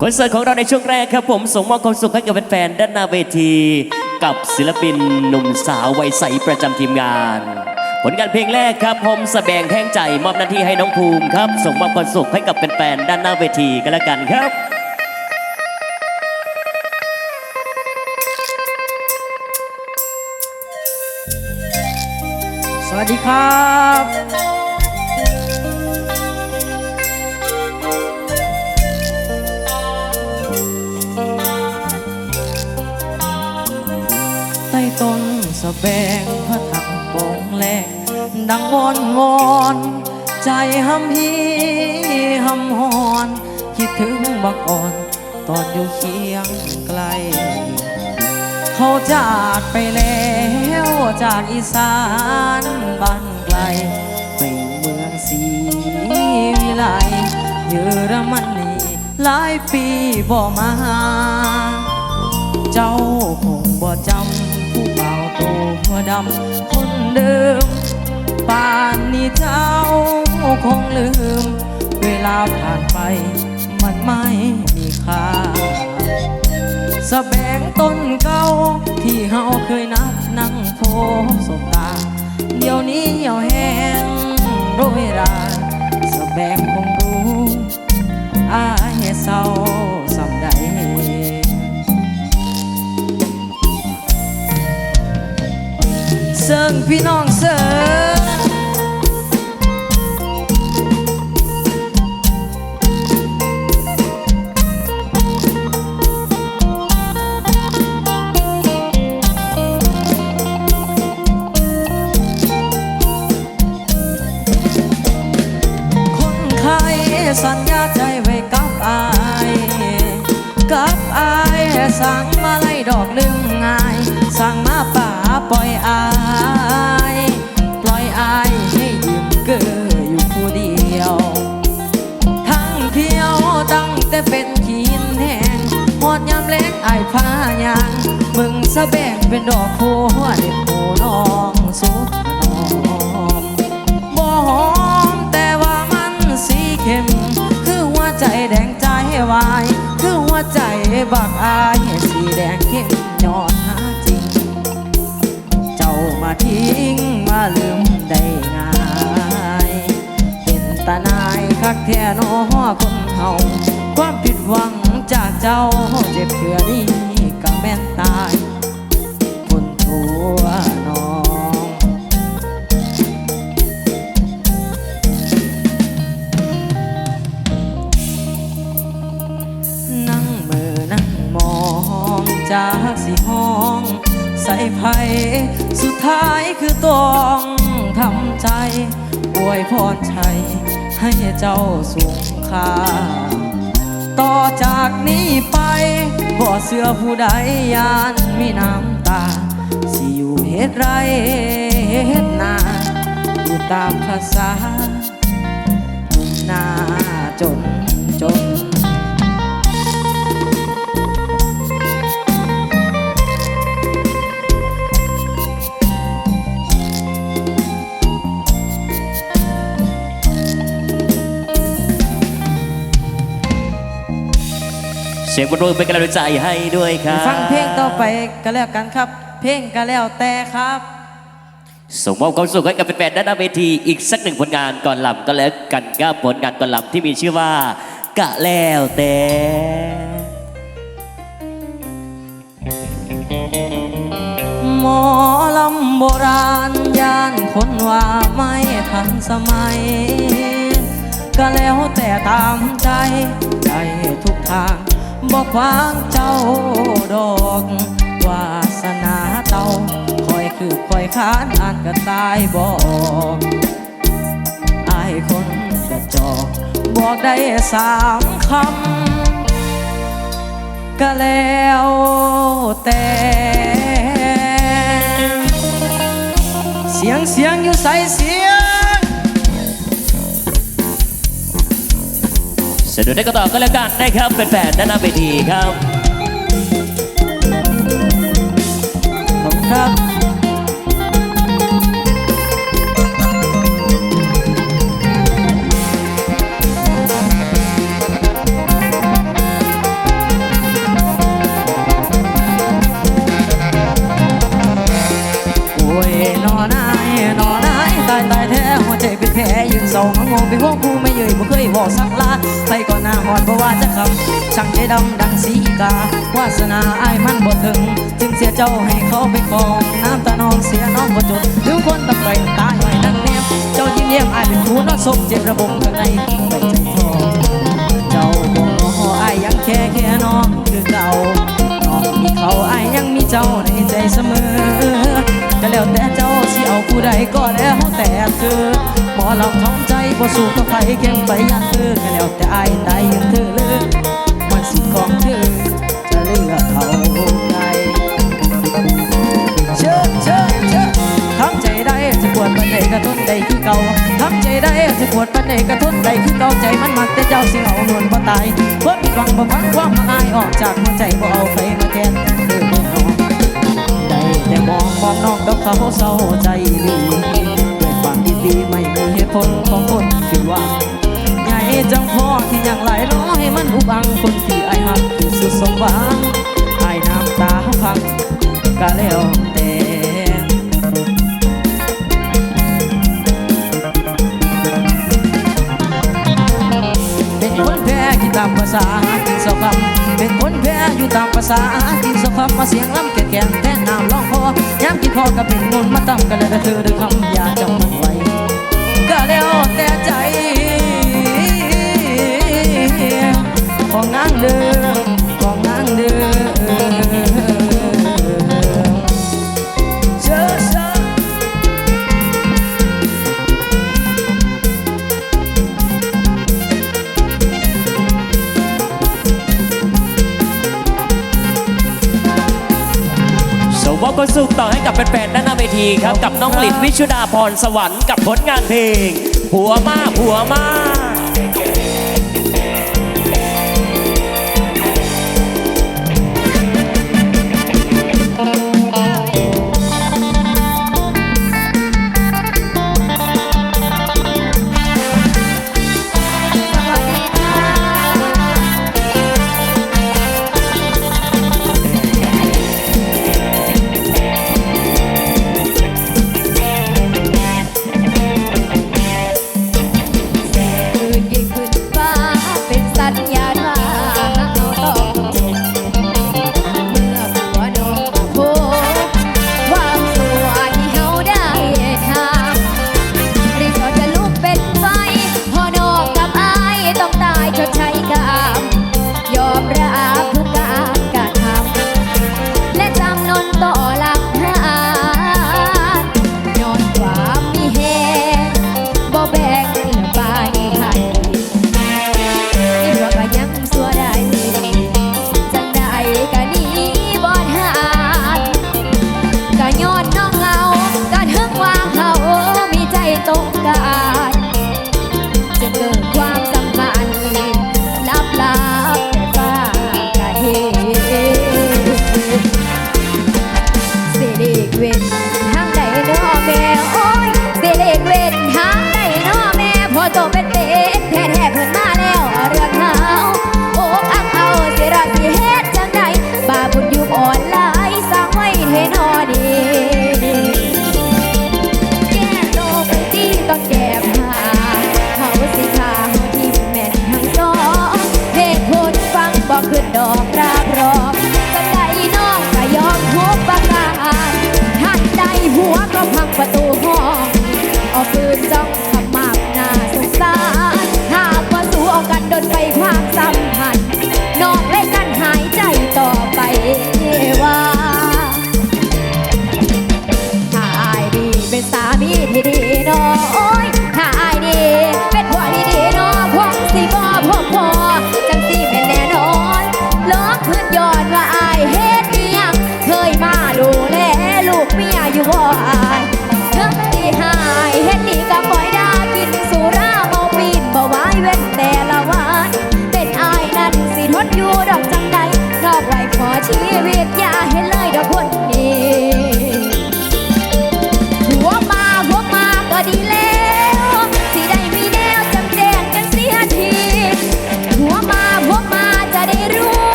คอนเสิร์ตของเราในช่วงแรกครับผมส่งมอบความสุขให้กับแฟนๆด้านหน้าเวที กับศิลปินหนุ่มสาววัยใสประจำทีมงาน ผลงานเพลงแรกครับผมสแบงแห้งใจมอบหน้าที่ให้น้องภูมิครับ ส่งมอบความสุขให้กับแฟนๆด้านหน้าเวทีกันแล้วกันครับสวัสดีครับ แบงพระถังโปงแลกดังวอนวอนใจหำฮีหำหอน คิดถึงบักอ่อน ตอนอยู่เคียงไกล เขาจากไปแล้วจากอีสานบ้านไกล ไปเมืองศรีวิไลเยอรมนีหลายปีบ่มา เจ้าคงบ่เจ้า วดำคนเดิม ป่านนี้เจ้าคงลืม เวลาผ่านไป มันไม่มีค่าสะแบงต้นเก่าที่เฮาเคยนับนั่งโพสบตา เดี๋ยวนี้เหี่ยวแห้งโรยราสะแบงคงรู้อายเศร้า เสิงพี่น้องเสิงายปล่อยอายให้ยืมเกออยู่ผู้เดียว ทั้งเที่ยวตั้งแต่เป็นขีนแหงหอดยามเล็กอายพายางมึงสะแบงเป็นดอกโพหัวเด็ดโพน้องสุดน้องบ่หอมแต่ว่ามันสีเข้ม คือหัวใจแดงใจวาย คือหัวใจบักอายสีแดงเข้มยอดหา มาทิ้งมาลืมได้ง่ายเป็นตานายคักแท้นอคนเฮาความผิดหวังจากเจ้าเจ็บเถื่อนี้ก็แม่นตายคนทัวน้องนั่งมือนั่งมองจากสีห้อง ใส่ไผ่สุดท้ายคือต้องทำใจอวยพรชัย ให้เจ้าสูงค่า ต่อจากนี้ไปบ่เสื้อผู้ใดยานมีน้ำตา สิอยู่เฮ็ดไรเฮ็ดนาอยู่ตามภาษาหน้าจนจน เสียงบนรเป็นกำลังใจให้ด้วยครับฟังเพลงต่อไปก็แล้วกันครับ เพลงก็แล้วแต่ครับส่งมอบความสุขให้กับแฟนๆด้านหน้าเวทีอีกสักหนึ่งผลงานก่อนลำก็แล้วกันกับผลงานก่อนลำที่มีชื่อว่ากะแล้วแต่หมอลำโบราณย่านคนว่าไม่ทันสมัย ก็แล้วแต่ตามใจใจทุกทาง บอกวางเจ้าดอกวาสนาเต้าคอยคือคอยค้านอ่านก็ตายบอกอายคนกระจอกบอกได้สามคำ ก็แล้วแต่เสียงเสียงอยู่ใส่เสีย จะดูได้ก็ต่อก็แล้วกันนะครับเป็นแฟนด้านหน้าเวทีครับขอบคุณครับโอยนอนายนอนไหนตายตายแท้หัวใจเป็นแผลยืนสองงงไปห้วงกู บอกสักลาใครก็หน้าหอนเพราะว่าจะคำช่างใจดำดังสีกาวาสนาอายมันบ่ถึง จึงเสียเจ้าให้เขาไปครอง น้ำตาน้องเสียน้องบ่จดหรือคนตะไคร่ตาย่อยนั่งแนบเจ้ายิ้มเยี่ยมอายเป็นผู้นอนสมเจ็บระบมข้างในไปใจทองเจ้าบ่งออายยังแค่แค่น้องคือเก่าน้องมีเขาอายยังมีเจ้าในใจเสมอก็แล้วแต่เจ้าสิเอาผู้ใดก็แล้วแต่เธอหมอลำ บ่สู้กับใครเข้มไปยันเธอก็แล้วแต่อายตายยังเธอเลือกมันสิของเธอจะเลือกเขาใดเชิญเชิญเชิญทั้งใจได้จะปวดปันใดก็ทนได้คือเก่าทั้งใจได้จะปวดปันใดก็ทนได้คือเก่าใจมันมักแต่เจ้าสิเอานวลบ่ตายเพื่อผิดหวังบ่พังความละอายออกจากหัวใจบ่เอาไฟมาแทนเธอบ่นอได้แต่มองมองนองดอกเขาเศร้าใจดีด้วยความดีดีไม่ มีเหตุผลของคนผิดวังใหญ่จังพอที่ยังไหลร้อยมันอุบังคนที่ไอหักคือสุดสมหวังไอน้ำตาพังก็แล้วแต่เป็นคนแพ้กินตามภาษากินสองคำเป็นคนแพ้อยู่ตามภาษากินสองคำมาเสียงล้ำแก่แก่แท้น้ำร้องคอย้ำกินพอกับเป็นมนมาตั้งกันเลยแต่เธอด้วยคำอย่าจำมันไว้ แล้วแต่ใจ ของนางเด้อ ทีครับกับน้องหลินวิชุดาพรสวรรค์กับผลงานเพลง หัวมาหัวมาก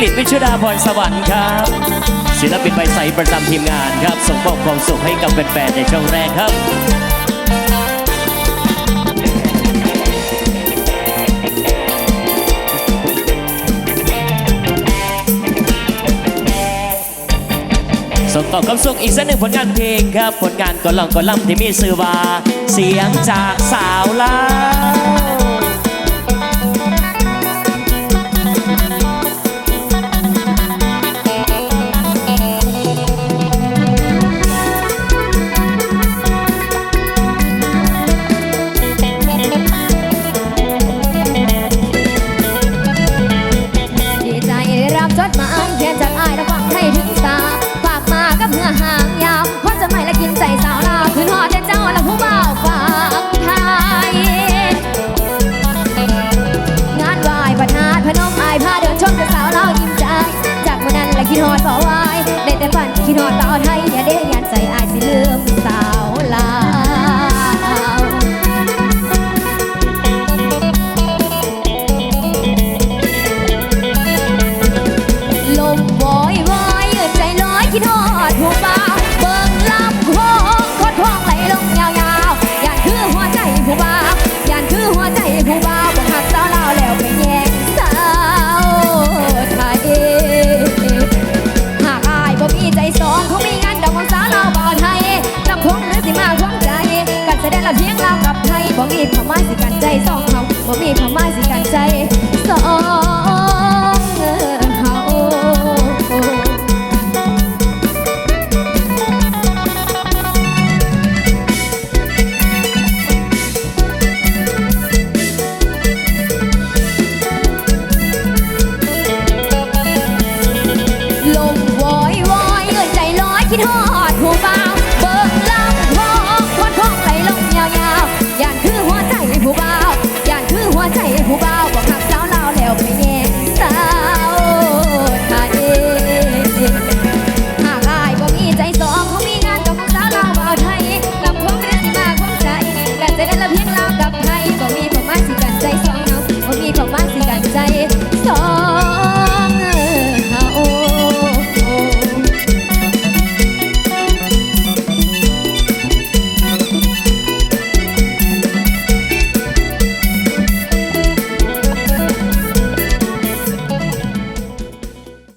กฤตวิชุดาพรสวรรค์ครับ ศิลปินใบใสประจำทีมงานครับ ส่งมอบความสุขให้กับแฟนๆในช่องแรกครับส่งต่อความสุขอีกสักหนึ่งผลงานเพลงครับ ผลงานก่อนล่องก่อนล่ำที่มีสื่อว่า เสียงจากสาวลา